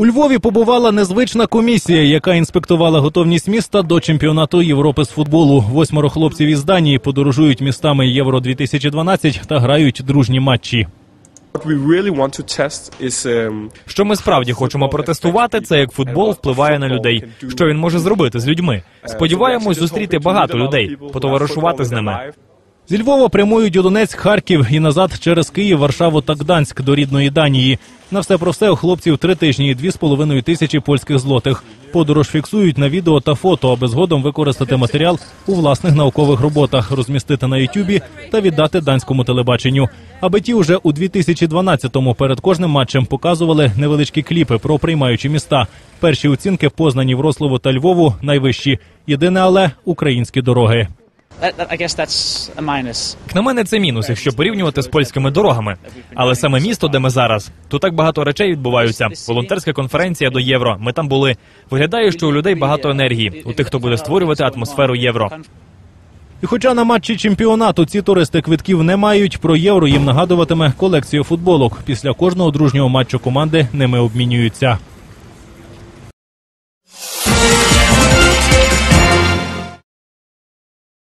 У Львові побувала незвична комісія, яка інспектувала готовність міста до чемпіонату Європи з футболу. Восьмеро хлопців із Данії подорожують містами Євро 2012 та грають дружні матчі. Um, Що ми справді хочемо протестувати, це як футбол впливає на людей. Що він може зробити з людьми? Сподіваємось зустріти багато людей, потоваришувати з ними. Зі Львова прямують у Донецьк, Харків і назад через Київ, Варшаву та Гданськ до рідної Данії. На все про все у хлопців три тижні і дві з половиною тисячі польських злотих. Подорож фіксують на відео та фото, аби згодом використати матеріал у власних наукових роботах, розмістити на Ютубі та віддати данському телебаченню. Аби ті уже у 2012-му перед кожним матчем показували невеличкі кліпи про приймаючі міста. Перші оцінки познані Врослову та Львову найвищі. Єдине, але українські дороги. Як На мене це мінус, якщо порівнювати з польськими дорогами. Але саме місто, де ми зараз, тут так багато речей відбуваються. Волонтерська конференція до євро. Ми там були. Виглядає, що у людей багато енергії. У тих, хто буде створювати атмосферу євро. І хоча на матчі чемпіонату ці туристи квитків не мають, про євро їм нагадуватиме колекцію футболок. Після кожного дружнього матчу команди ними обмінюються.